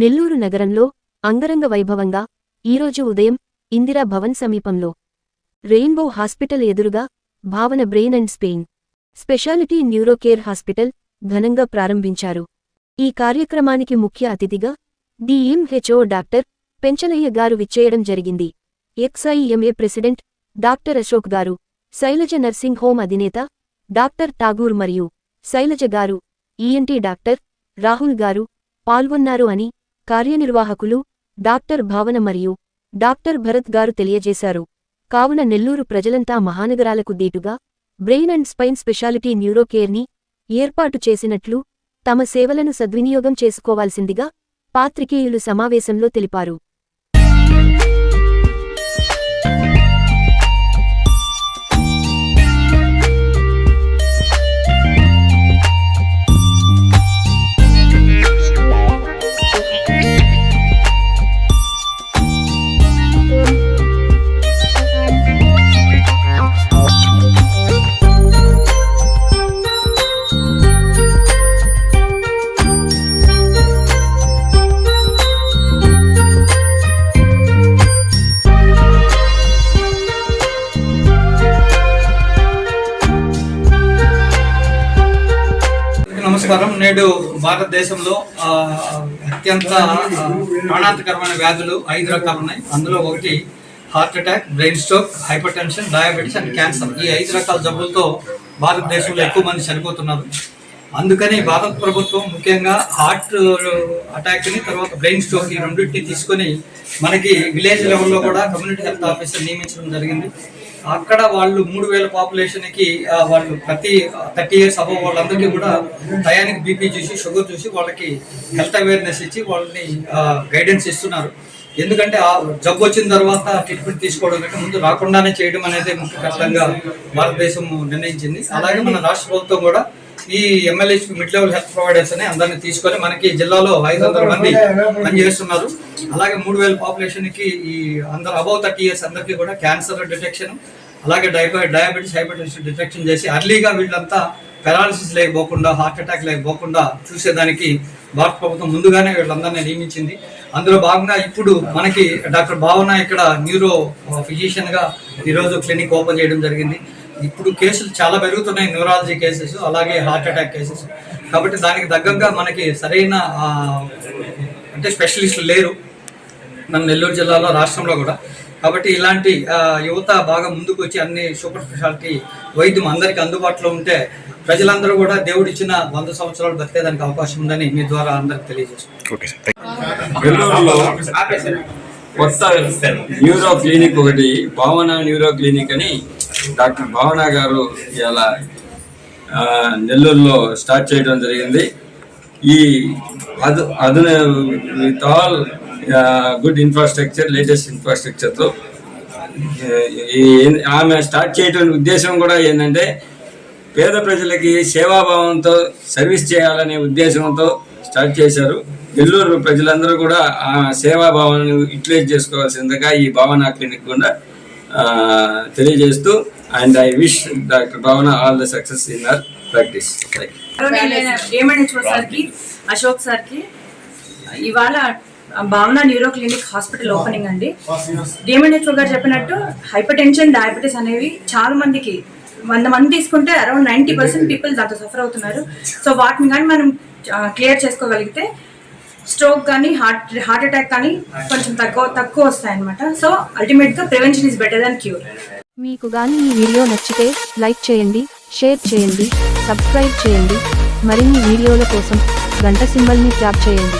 నెల్లూరు నగరంలో అంగరంగ వైభవంగా ఈరోజు ఉదయం ఇందిరా భవన్ సమీపంలో రెయిన్బో హాస్పిటల్ ఎదురుగా Bhavana brain and spine speciality neurocare hospital ఘనంగా ప్రారంభించారు. ఈ కార్యక్రమానికి ముఖ్య అతిథిగా డిఎంహెచ్ఓ డాక్టర్ పెంచలయ్య గారు విచ్చేయడం జరిగింది. ఎక్స్ఐఎంఏ president doctor Ashok garu Shailaja nursing home అధినేత డాక్టర్ ఠాగూర్ మరియు శైలజ గారు ఈఎన్టీ డాక్టర్ రాహుల్ గారు పాల్గొన్నారు అని కార్యనిర్వాహకులు డాక్టర్ భావన మరియు డాక్టర్ భరత్ గారు తెలియజేశారు. కావున నెల్లూరు ప్రజలంతా మహానగరాలకు దీటుగా బ్రెయిన్ అండ్ స్పైన్ స్పెషాలిటీ న్యూరోకేర్ని ఏర్పాటు చేసినట్లు తమ సేవలను సద్వినియోగం చేసుకోవాల్సిందిగా పాత్రికేయులు సమావేశంలో తెలిపారు. నమస్కారం నేడు భారతదేశంలో అత్యంత ప్రాణాంతకరమైన వ్యాధులు ఐదు రకాలు ఉన్నాయి. అందులో ఒకటి heart attack brain stroke hypertension diabetes and cancer. ఈ ఐదు రకాల జబ్బులతో భారతదేశంలో ఎక్కువ మంది చనిపోతున్నారు. అందుకని భారత ప్రభుత్వం ముఖ్యంగా హార్ట్ అటాక్ని తర్వాత బ్రెయిన్ స్ట్రోక్ ఈ రెండింటిని తీసుకొని మనకి విలేజ్ లెవెల్లో కూడా కమ్యూనిటీ హెల్త్ ఆఫీసర్ నియమించడం జరిగింది. అక్కడ వాళ్ళు మూడు వేల పాపులేషన్కి వాళ్ళు ప్రతి థర్టీ ఇయర్స్ అబవ్ వాళ్ళందరికీ కూడా టయానికి బీపీ చూసి షుగర్ చూసి వాళ్ళకి హెల్త్ అవేర్నెస్ ఇచ్చి వాళ్ళని గైడెన్స్ ఇస్తున్నారు. ఎందుకంటే ఆ జబ్బు వచ్చిన తర్వాత ట్రీట్మెంట్ తీసుకోవడం కంటే ముందు రాకుండానే చేయడం అనేది ముఖ్య కష్టంగా భారతదేశం నిర్ణయించింది. అలాగే మన రాష్ట్ర ప్రభుత్వం కూడా ఈ MLA mid level health providers అని అందరినీ తీసుకొని మనకి జిల్లాలో ఐదు వందల మంది పనిచేస్తున్నారు. అలాగే మూడు వేల పాపులేషన్కి ఈ అందరు అబౌవ్ థర్టీ ఇయర్స్ అందరికీ కూడా క్యాన్సర్ డిటెక్షన్ అలాగే డైబై డయాబెటీస్ హైపర్ డిటెక్షన్ చేసి అర్లీగా వీళ్ళంతా పెరాలసిస్ లేకపోకుండా హార్ట్ అటాక్ లేకపోకుండా చూసేదానికి భారత ప్రభుత్వం ముందుగానే వీళ్ళందరినీ నియమించింది. అందులో భాగంగా ఇప్పుడు మనకి డాక్టర్ భావన ఇక్కడ న్యూరో ఫిజిషియన్గా ఈరోజు క్లినిక్ ఓపెన్ చేయడం జరిగింది. ఇప్పుడు కేసులు చాలా పెరుగుతున్నాయి న్యూరాలజీ కేసెస్ అలాగే హార్ట్ అటాక్ కేసెస్. కాబట్టి దానికి తగ్గంగా మనకి సరైన అంటే స్పెషలిస్టులు లేరు. మన నెల్లూరు జిల్లాలో రాష్ట్రంలో కూడా. కాబట్టి ఇలాంటి యువత బాగా ముందుకు వచ్చి అన్ని సూపర్ స్పెషాలిటీ వైద్యం అందరికీ అందుబాటులో ఉంటే ప్రజలందరూ కూడా దేవుడు ఇచ్చిన వంద సంవత్సరాలు బతికేదానికి అవకాశం ఉందని మీ ద్వారా అందరికి తెలియజేస్తున్నాను. నెల్లూరులో కొత్త న్యూరో క్లినిక్ ఒకటి భావన న్యూరో క్లినిక్ అని డాక్టర్ భావన గారు ఇలా నెల్లూరులో స్టార్ట్ చేయడం జరిగింది. ఈ అదు అదున with all good infrastructure latest ఇన్ఫ్రాస్ట్రక్చర్తో ఈ ఆమె స్టార్ట్ చేయడం ఉద్దేశం కూడా ఏంటంటే పేద ప్రజలకి సేవాభావంతో సర్వీస్ చేయాలనే ఉద్దేశంతో స్టార్ట్ చేశారు. నెల్లూరు ప్రజలందరూ కూడా ఆ సేవాభావాన్ని యూటిలైజ్ చేసుకోవాల్సిందిగా ఈ భావన క్లినిక్ కూడా తెలియజేస్తూ and I wish doctor Bhavana all the success in our practice ఏమనిచ్చిన సార్కి అశోక్ సార్కి ఇవాళ Bhavana neuro clinic hospital opening అండి. డిఎంఎన్హెచ్ఓ గారు చెప్పినట్టు హైపర్ టెన్షన్ డయాబెటీస్ అనేవి చాలా మందికి వంద మంది తీసుకుంటే అరౌండ్ నైంటీ పర్సెంట్ పీపుల్ దాంతో సఫర్ అవుతున్నారు. సో వాటిని కానీ మనం క్లియర్ చేసుకోగలిగితే స్ట్రోక్ కానీ హార్ట్ హార్ట్ అటాక్ కానీ కొంచెం తక్కువ తక్కువ వస్తాయన్నమాట. సో అల్టిమేట్గా prevention is better than cure. మీకు కానీ ఈ వీడియో నచ్చితే లైక్ చేయండి షేర్ చేయండి సబ్స్క్రైబ్ చేయండి. మరిన్ని వీడియోల కోసం గంట సింబల్ని ట్యాప్ చేయండి.